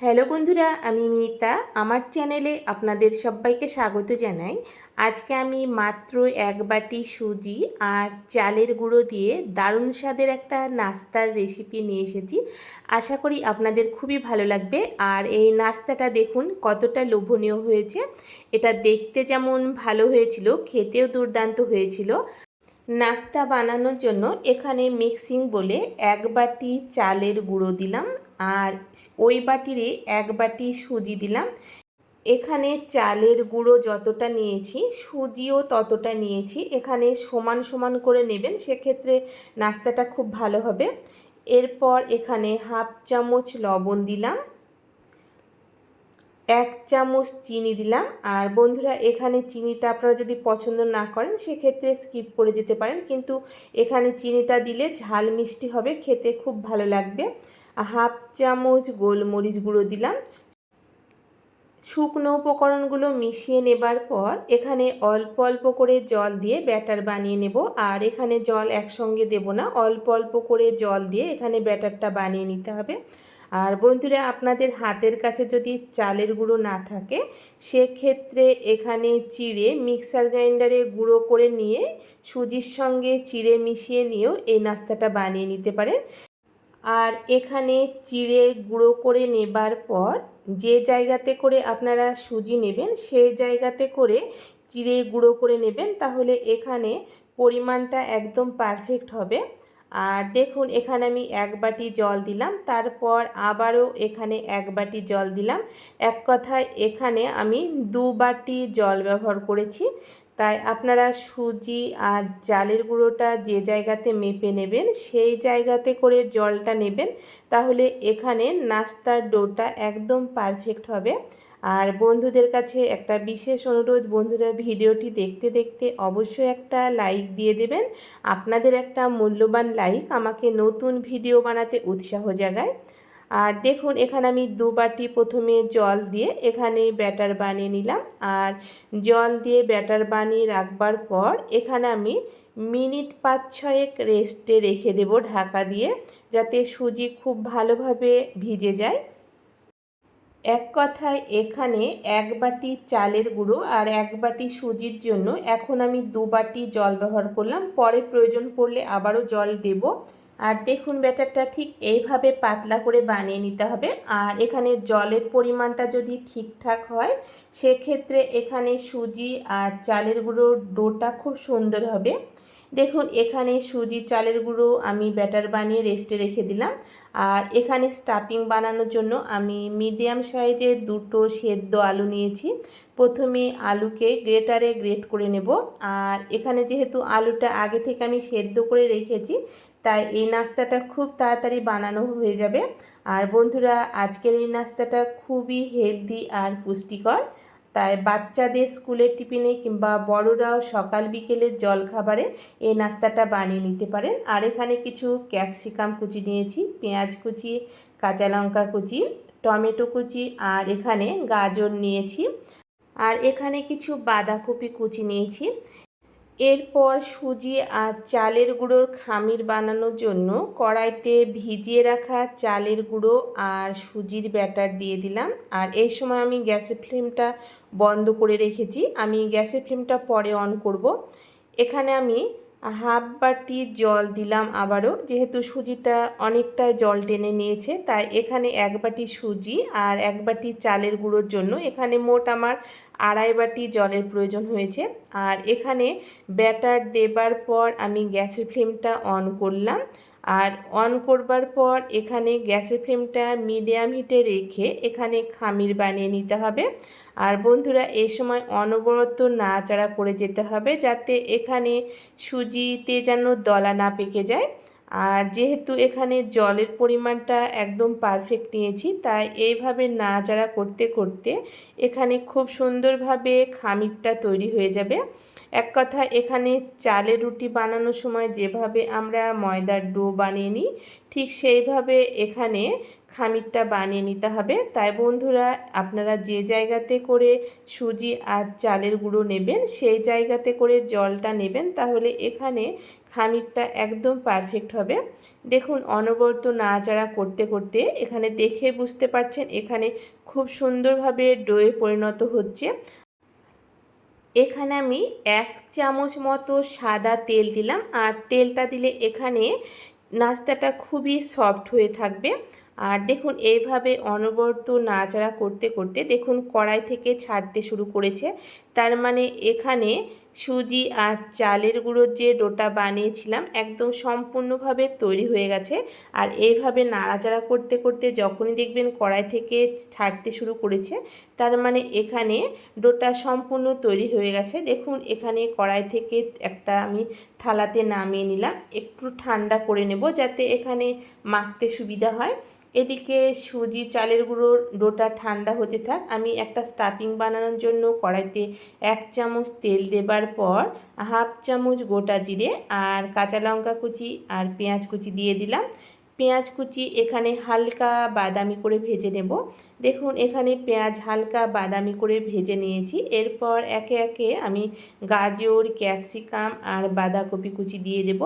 Hello বন্ধুরা, আমি মিতা। আমার চ্যানেলে আপনাদের সবাইকে স্বাগত জানাই। আজকে আমি মাত্র এক বাটি সুজি আর চালের গুঁড়ো দিয়ে দারুণ স্বাদের একটা নাস্তার রেসিপি নিয়ে এসেছি। আশা করি আপনাদের খুবই ভালো লাগবে। আর এই নাস্তাটা দেখুন কতটা লোভনীয় হয়েছে। এটা দেখতে যেমন ভালো হয়েছিল, খেতেও দুর্দান্ত হয়েছিল। নাস্তা বানানোর জন্য এখানে মিক্সিং বলে এক বাটি চালের গুঁড়ো দিলাম আর ওই বাটিরে এক বাটি সুজি দিলাম। এখানে চালের গুঁড়ো যতটা নিয়েছি, সুজিও ততটা নিয়েছি। এখানে সমান সমান করে নেবেন, সেক্ষেত্রে নাস্তাটা খুব ভালো হবে। এরপর এখানে হাফ চামচ লবণ দিলাম। এক চামচ চিনি দিলাম। আর বন্ধুরা, এখানে চিনিটা আপনারা যদি পছন্দ না করেন, সেক্ষেত্রে স্কিপ করে যেতে পারেন। কিন্তু এখানে চিনিটা দিলে ঝাল মিষ্টি হবে, খেতে খুব ভালো লাগবে। হাফ চামচ গোলমরিচ গুঁড়ো দিলাম। শুকনো উপকরণগুলো মিশিয়ে নেবার পর এখানে অল্প অল্প করে জল দিয়ে ব্যাটার বানিয়ে নেব। আর এখানে জল একসঙ্গে দেব না, অল্প অল্প করে জল দিয়ে এখানে ব্যাটারটা বানিয়ে নিতে হবে। আর বন্ধুরা, আপনাদের হাতের কাছে যদি চালের গুঁড়ো না থাকে, সেক্ষেত্রে এখানে চিড়ে মিক্সার গ্রাইন্ডারে গুঁড়ো করে নিয়ে সুজির সঙ্গে চিড়ে মিশিয়ে নিয়েও এই নাস্তাটা বানিয়ে নিতে পারেন। আর এখানে চিড়ে গুঁড়ো করে নেবার পর যে জায়গাতে করে আপনারা সুজি নেবেন, সেই জায়গাতে করে চিড়ে গুঁড়ো করে নেবেন, তাহলে এখানে পরিমাণটা একদম পারফেক্ট হবে। আর দেখুন, এখানে আমি এক বাটি জল দিলাম, তারপর আবারও এখানে এক বাটি জল দিলাম। এক কথায়, এখানে আমি দু বাটি জল ব্যবহার করেছি। তাই আপনারা সুজি আর চালের গুঁড়োটা যে জায়গাতে মেপে নেবেন, সেই জায়গাতে করে জলটা নেবেন। তাহলে এখানে নাস্তার ডোটা একদম পারফেক্ট হবে। আর বন্ধুদের কাছে একটা বিশেষ অনুরোধ, বন্ধুরা ভিডিওটি দেখতে দেখতে অবশ্যই একটা লাইক দিয়ে দেবেন। আপনাদের একটা মূল্যবান লাইক আমাকে নতুন ভিডিও বানাতে উৎসাহ জাগায়। আর দেখুন, এখানে আমি দু বাটি প্রথমে জল দিয়ে এখানে ব্যাটার বানিয়ে নিলাম। আর জল দিয়ে ব্যাটার বানিয়ে রাখবার পর এখানে আমি মিনিট পাঁচ ছয়েক রেস্টে রেখে দেব ঢাকা দিয়ে, যাতে সুজি খুব ভালোভাবে ভিজে যায়। এক কথায় এখানে এক বাটি চালের গুঁড়ো আর এক বাটি সুজির জন্য এখন আমি দু বাটি জল ব্যবহার করলাম। পরে প্রয়োজন পড়লে আবারও জল দেব। আর দেখুন ব্যাটারটা ঠিক এইভাবে পাতলা করে বানিয়ে নিতে হবে। আর এখানে জলের পরিমাণটা যদি ঠিকঠাক হয়, সেক্ষেত্রে এখানে সুজি আর চালের গুঁড়ো ডোটা খুব সুন্দর হবে। দেখুন, এখানে সুজি চালের গুঁড়ো আমি ব্যাটার বানিয়ে রেস্টে রেখে দিলাম। আর এখানে স্টাফিং বানানোর জন্য আমি মিডিয়াম সাইজের দুটো সেদ্ধ আলু নিয়েছি। প্রথমে আলুকে গ্রেটারে গ্রেট করে নেব। আর এখানে যেহেতু আলুটা আগে থেকে আমি সেদ্ধ করে রেখেছি, তাই এই নাস্তাটা খুব তাড়াতাড়ি বানানো হয়ে যাবে। আর বন্ধুরা, আজকের এই নাস্তাটা খুবই হেলদি আর পুষ্টিকর। তাই বাচ্চাদের স্কুলের টিফিনে কিংবা বড়রাও সকাল বিকেলের জল খাবারে এই নাস্তাটা বানিয়ে নিতে পারেন। আর এখানে কিছু ক্যাপসিকাম কুচি নিয়েছি, পেঁয়াজ কুচি, কাঁচা লঙ্কা কুচি, টমেটো কুচি, আর এখানে গাজর নিয়েছি। আর এখানে কিছু বাঁধাকপি কুচি নিয়েছি। এরপর সুজি আর চালের গুঁড়োর খামির বানানোর জন্য কড়াইতে ভিজিয়ে রাখা চালের গুঁড়ো আর সুজির ব্যাটার দিয়ে দিলাম। আর এই সময় আমি গ্যাসের ফ্লেমটা বন্ধ করে রেখেছি। আমি গ্যাসের ফ্লেমটা পরে অন করব। এখানে আমি হাফ বাটি জল দিলাম আবারও। যেহেতু সুজিটা অনেকটা জল টেনে নিয়েছে, তাই এখানে এক বাটি সুজি আর এক বাটি চালের গুঁড়োর জন্য এখানে মোট আমার আড়াই বাটি জলের প্রয়োজন হয়েছে। আর এখানে ব্যাটার দেবার পর আমি গ্যাসের ফ্লেমটা অন করলাম। আর অন করবার পর এখানে গ্যাসের ফ্লেমটা মিডিয়াম হিটে রেখে এখানে খামির বানিয়ে নিতে হবে। আর বন্ধুরা, এই সময় অনবরত নাড়াচাড়া করে যেতে হবে যাতে এখানে সুজিতে যেন দলা না পেকে যায়। আর যেহেতু এখানে জলের পরিমাণটা একদম পারফেক্ট নিয়েছি, তাই এইভাবে নাড়াচাড়া করতে করতে এখানে খুব সুন্দরভাবে খামিরটা তৈরি হয়ে যাবে। এক কথা, এখানে চালের রুটি বানানোর সময় যেভাবে আমরা ময়দার ডো বানিয়ে নিই, ঠিক সেইভাবে এখানে খামিরটা বানিয়ে নিতে হবে। তাই বন্ধুরা, আপনারা যে জায়গাতে করে সুজি আর চালের গুঁড়ো নেবেন, সেই জায়গাতে করে জলটা নেবেন, তাহলে এখানে খামিরটা একদম পারফেক্ট হবে। দেখুন, অনবরত নাড়াচাড়া করতে করতে এখানে দেখে বুঝতে পারছেন, এখানে খুব সুন্দরভাবে ডোয়ে পরিণত হচ্ছে। এখানে আমি এক চামচ মতো সাদা তেল দিলাম, আর তেলটা দিলে এখানে নাস্তাটা খুবই সফট হয়ে থাকবে। আর দেখুন, এইভাবে অনবরত নাচড়া করতে করতে দেখুন কড়াই থেকে ছাড়তে শুরু করেছে। তার মানে এখানে সুজি আর চালের গুঁড়োর যে ডোটা বানিয়েছিলাম একদম সম্পূর্ণভাবে তৈরি হয়ে গেছে। আর এইভাবে নাড়াচাড়া করতে করতে যখনই দেখবেন কড়াই থেকে ছাড়তে শুরু করেছে, তার মানে এখানে ডোটা সম্পূর্ণ তৈরি হয়ে গেছে। দেখুন, এখানে কড়াই থেকে একটা আমি থালাতে নামিয়ে নিলাম। একটু ঠান্ডা করে নেব যাতে এখানে মাখতে সুবিধা হয়। এদিকে সুজি, চালের গুঁড়োর ডোটা ঠান্ডা হতে থাক। আমি একটা স্টাফিং বানানোর জন্য কড়াইতে এক চামচ তেল দেবার পর হাফ চামচ গোটা জিরে আর কাঁচা লঙ্কা কুচি আর পেঁয়াজ কুচি দিয়ে দিলাম। পেঁয়াজ কুচি, এখানে হালকা বাদামি করে ভেজে নেব। দেখুন, এখানে পেঁয়াজ হালকা বাদামি করে ভেজে নিয়েছি। এরপর একে একে আমি গাজর, ক্যাপসিকাম আর বাঁধাকপি কুচি দিয়ে দেব।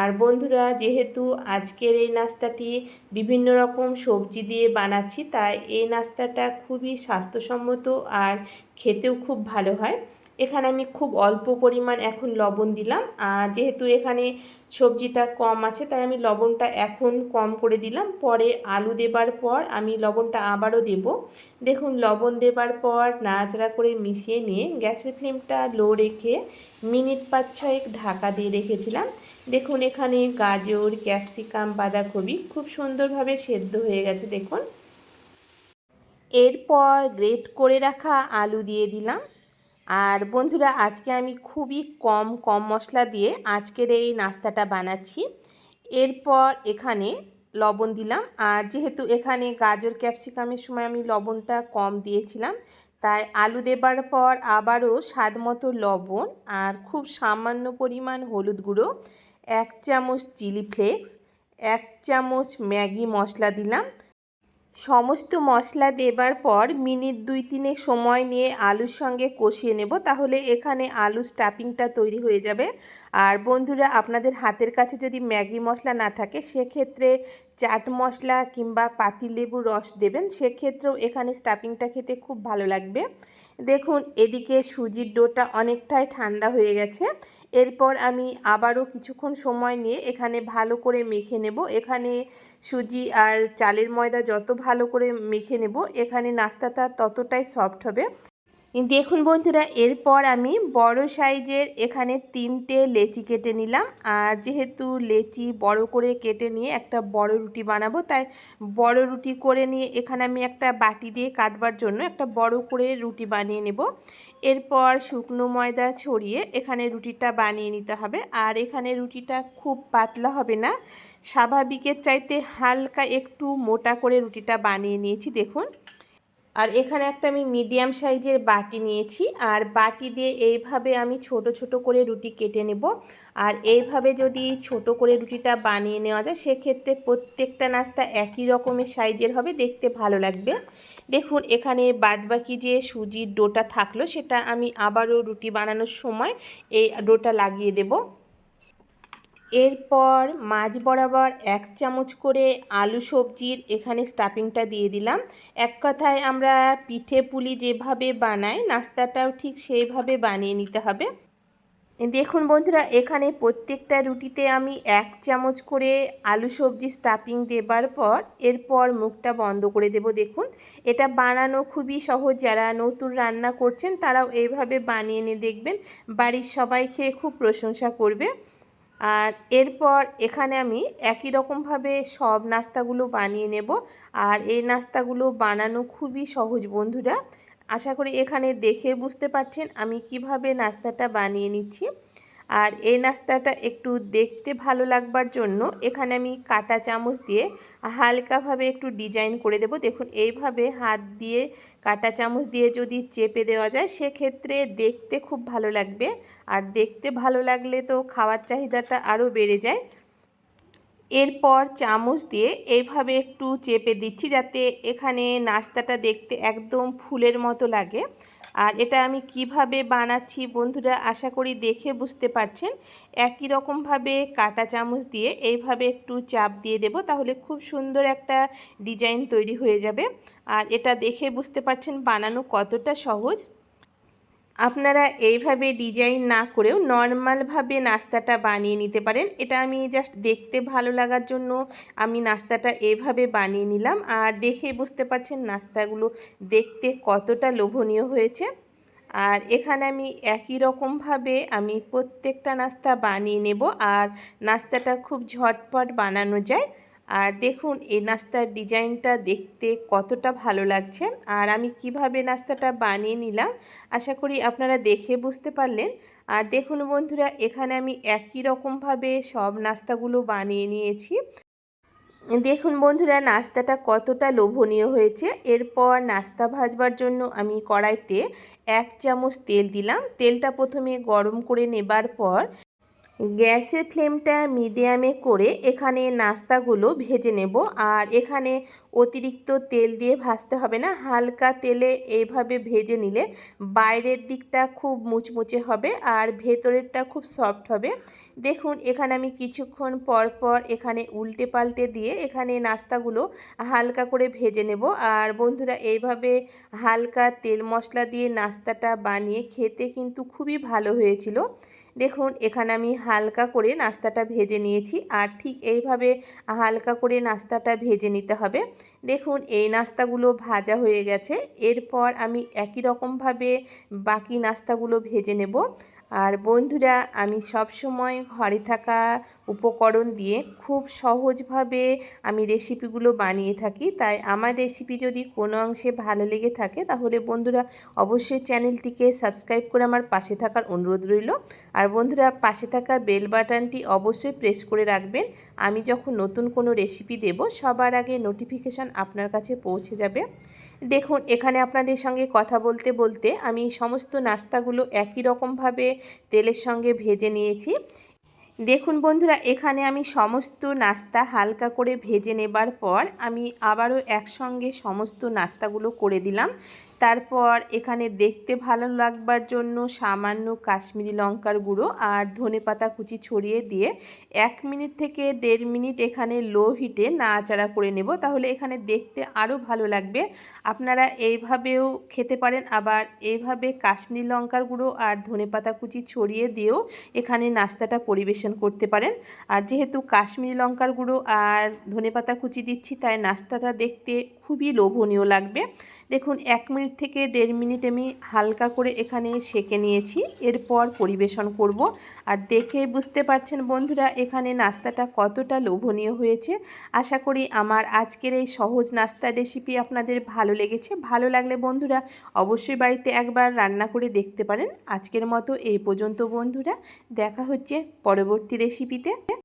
আর বন্ধুরা, যেহেতু আজকের এই নাস্তাটি বিভিন্ন রকম সবজি দিয়ে বানাচ্ছি, তাই এই নাস্তাটা খুবই স্বাস্থ্যসম্মত আর খেতেও খুব ভালো হয়। এখানে আমি খুব অল্প পরিমাণ এখন লবণ দিলাম। আর যেহেতু এখানে সবজিটা কম আছে, তাই আমি লবণটা এখন কম করে দিলাম। পরে আলু দেবার পর আমি লবণটা আবারও দেব। দেখুন, লবণ দেবার পর নাড়াচাড়া করে মিশিয়ে নিয়ে গ্যাসের ফ্লেমটা লো রেখে মিনিট পাঁচ ছয়েক ঢাকা দিয়ে রেখেছিলাম। দেখুন, এখানে গাজর, ক্যাপসিকাম, বাঁধাকপি খুব সুন্দরভাবে সেদ্ধ হয়ে গেছে, দেখুন। এরপর গ্রেট করে রাখা আলু দিয়ে দিলাম। আর বন্ধুরা, আজকে আমি খুবই কম কম মশলা দিয়ে আজকের এই নাস্তাটা বানাচ্ছি। এরপর এখানে লবণ দিলাম। আর যেহেতু এখানে গাজর, ক্যাপসিকামের সময় আমি লবণটা কম দিয়েছিলাম, তাই আলু দেবার পর আবারও স্বাদ মতো লবণ আর খুব সামান্য পরিমাণ হলুদ গুঁড়ো, এক চামচ চিলি ফ্লেক্স, এক চামচ ম্যাগি মশলা দিলাম। সমস্ত মশলা দেবার পর মিনিট দুই তিনেক সময় নিয়ে আলুর সঙ্গে কষিয়ে নেব। তাহলে এখানে আলু স্টাফিংটা তৈরি হয়ে যাবে। আর বন্ধুরা, আপনাদের হাতের কাছে যদি ম্যাগি মশলা না থাকে, সেক্ষেত্রে চাট মশলা কিংবা পাতিলেবুর রস দেবেন। সেক্ষেত্রেও এখানে স্টাফিংটা খেতে খুব ভালো লাগবে। দেখুন, এদিকে সুজির ডোটা অনেকটাই ঠান্ডা হয়ে গেছে। এরপর আমি আবারও কিছুক্ষণ সময় নিয়ে এখানে ভালো করে মেখে নেব। এখানে সুজি আর চালের ময়দা যত ভালো করে মেখে নেব, এখানে নাস্তাটা ততটাই সফট হবে। দেখুন বন্ধুরা, এরপর আমি বড় সাইজের এখানে তিনটে লেচি কেটে নিলাম। আর যেহেতু লেচি বড় করে কেটে নিয়ে একটা বড় রুটি বানাবো, তাই বড় রুটি করে নিয়ে এখানে আমি একটা বাটি দিয়ে কাটবার জন্য একটা বড় করে রুটি বানিয়ে নেব। এরপর শুকনো ময়দা ছড়িয়ে এখানে রুটিটা বানিয়ে নিতে হবে। আর এখানে রুটিটা খুব পাতলা হবে না, স্বাভাবিকের চাইতে হালকা একটু মোটা করে রুটিটা বানিয়ে নিয়েছি, দেখুন। আর এখানে একটা আমি মিডিয়াম সাইজের বাটি নিয়েছি, আর বাটি দিয়ে এইভাবে আমি ছোট ছোট করে রুটি কেটে নেব। আর এইভাবে যদি ছোট করে রুটিটা বানিয়ে নেওয়া যায়, সেক্ষেত্রে প্রত্যেকটা নাস্তা একই রকমের সাইজের হবে, দেখতে ভালো লাগবে। দেখুন, এখানে বাদবাকি যে সুজির ডোটা থাকল, সেটা আমি আবারও রুটি বানানোর সময় এই ডোটা লাগিয়ে দেবো। এরপর মাছ বরাবর এক চামচ করে আলু সবজির এখানে স্টাফিংটা দিয়ে দিলাম। এক কথায় আমরা পিঠে পুলি যেভাবে বানাই, নাস্তাটাও ঠিক সেইভাবে বানিয়ে নিতে হবে। দেখুন বন্ধুরা, এখানে প্রত্যেকটা রুটিতে আমি এক চামচ করে আলু সবজি স্টাফিং দেবার পর এরপর মুখটা বন্ধ করে দেব। দেখুন, এটা বানানো খুবই সহজ। যারা নতুন রান্না করছেন, তারাও এইভাবে বানিয়ে নিয়ে দেখবেন। বাড়ির সবাই খেয়ে খুব প্রশংসা করবে। আর এরপর এখানে আমি একই রকমভাবে সব নাস্তাগুলো বানিয়ে নেব। আর এই নাস্তাগুলো বানানো খুবই সহজ, বন্ধুরা। আশা করি এখানে দেখে বুঝতে পারছেন আমি কীভাবে নাস্তাটা বানিয়ে নিচ্ছি। আর এই নাস্তাটা একটু দেখতে ভালো লাগবার জন্য এখানে আমি কাটা চামচ দিয়ে হালকাভাবে একটু ডিজাইন করে দেব। দেখুন, এইভাবে হাত দিয়ে কাটা চামচ দিয়ে যদি চেপে দেওয়া যায়, সেক্ষেত্রে দেখতে খুব ভালো লাগবে। আর দেখতে ভালো লাগলে তো খাওয়ার চাহিদাটা আরও বেড়ে যায়। এরপর চামচ দিয়ে এইভাবে একটু চেপে দিচ্ছি যাতে এখানে নাস্তাটা দেখতে একদম ফুলের মতো লাগে। আর এটা আমি কীভাবে বানাচ্ছি বন্ধুরা আশা করি দেখে বুঝতে পারছেন। একই রকমভাবে কাটা চামচ দিয়ে এইভাবে একটু চাপ দিয়ে দেব, তাহলে খুব সুন্দর একটা ডিজাইন তৈরি হয়ে যাবে। আর এটা দেখে বুঝতে পারছেন বানানো কতটা সহজ। আপনারা এইভাবে ডিজাইন না করেও নর্মালভাবে নাস্তাটা বানিয়ে নিতে পারেন। এটা আমি জাস্ট দেখতে ভালো লাগার জন্য আমি নাস্তাটা এভাবে বানিয়ে নিলাম। আর দেখে বুঝতে পারছেন নাস্তাগুলো দেখতে কতটা লোভনীয় হয়েছে। আর এখানে আমি একই রকমভাবে আমি প্রত্যেকটা নাস্তা বানিয়ে নেব। আর নাস্তাটা খুব ঝটপট বানানো যায়। আর দেখুন, এই নাস্তার ডিজাইনটা দেখতে কতটা ভালো লাগছে। আর আমি কীভাবে নাস্তাটা বানিয়ে নিলাম, আশা করি আপনারা দেখে বুঝতে পারলেন। আর দেখুন বন্ধুরা, এখানে আমি একই রকমভাবে সব নাস্তাগুলো বানিয়ে নিয়েছি। দেখুন বন্ধুরা, নাস্তাটা কতটা লোভনীয় হয়েছে। এরপর নাস্তা ভাজবার জন্য আমি কড়াইতে এক চামচ তেল দিলাম। তেলটা প্রথমে গরম করে নেবার পর গ্যাসের ফ্লেমটা মিডিয়ামে করে এখানে নাস্তাগুলো ভেজে নেব। আর এখানে অতিরিক্ত তেল দিয়ে ভাজতে হবে না, হালকা তেলে এইভাবে ভেজে নিলে বাইরের দিকটা খুব মুচমুচে হবে আর ভেতরেরটা খুব সফট হবে। দেখুন, এখানে আমি কিছুক্ষণ পর পর এখানে উল্টে পাল্টে দিয়ে এখানে নাস্তাগুলো হালকা করে ভেজে নেব। আর বন্ধুরা, এইভাবে হালকা তেল মশলা দিয়ে নাস্তাটা বানিয়ে খেতে কিন্তু খুবই ভালো হয়েছিল। দেখুন, এখানে আমি হালকা করে নাস্তাটা ভেজে নিয়েছি। আর ঠিক এইভাবে হালকা করে নাস্তাটা ভেজে নিতে হবে। দেখুন, এই নাস্তাগুলো ভাজা হয়ে গেছে। এরপর আমি একই রকমভাবে বাকি নাস্তাগুলো ভেজে নেব। আর বন্ধুরা, আমি সব সময় ঘরে থাকা উপকরণ দিয়ে খুব সহজভাবে আমি রেসিপিগুলো বানিয়ে থাকি। তাই আমার রেসিপি যদি কোনো অংশে ভালো লেগে থাকে, তাহলে বন্ধুরা অবশ্যই চ্যানেলটিকে সাবস্ক্রাইব করে আমার পাশে থাকার অনুরোধ রইল। আর বন্ধুরা, পাশে থাকা বেল বাটনটি অবশ্যই প্রেস করে রাখবেন। আমি যখন নতুন কোনো রেসিপি দেব, সবার আগে নোটিফিকেশান আপনার কাছে পৌঁছে যাবে। দেখুন, এখানে আপনাদের সঙ্গে কথা বলতে বলতে আমি সমস্ত নাস্তাগুলো একই রকমভাবে তেলের সঙ্গে ভেজে নিয়েছি। দেখুন বন্ধুরা, এখানে আমি সমস্ত নাস্তা হালকা করে ভেজে নেবার পর আমি আবারও একসঙ্গে সমস্ত নাস্তাগুলো করে দিলাম। তারপর এখানে দেখতে ভালো লাগবার জন্য সামান্য কাশ্মীরি লঙ্কার গুঁড়ো আর ধনে পাতা কুচি ছড়িয়ে দিয়ে এক মিনিট থেকে দেড় মিনিট এখানে লো হিটে নাড়াচাড়া করে নেব। তাহলে এখানে দেখতে আরও ভালো লাগবে। আপনারা এইভাবেও খেতে পারেন। আবার এইভাবে কাশ্মীরি লঙ্কার গুঁড়ো আর ধনে পাতা কুচি ছড়িয়ে দিয়েও এখানে নাস্তাটা পরিবেশন করতে পারেন। আর যেহেতু কাশ্মীরি লঙ্কার গুঁড়ো আর ধনে পাতা কুচি দিচ্ছি, তাই নাস্তাটা দেখতে খুবই লোভনীয় লাগবে। দেখুন, এক মিনিট থেকে দেড় মিনিট আমি হালকা করে এখানে সেকে নিয়েছি। এরপর পরিবেশন করব। আর দেখে বুঝতে পারছেন বন্ধুরা, এখানে নাস্তাটা কতটা লোভনীয় হয়েছে। আশা করি আমার আজকের এই সহজ নাস্তা রেসিপি আপনাদের ভালো লেগেছে। ভালো লাগলে বন্ধুরা, অবশ্যই বাড়িতে একবার রান্না করে দেখতে পারেন। আজকের মতো এই পর্যন্ত বন্ধুরা, দেখা হচ্ছে পরবর্তী রেসিপিতে।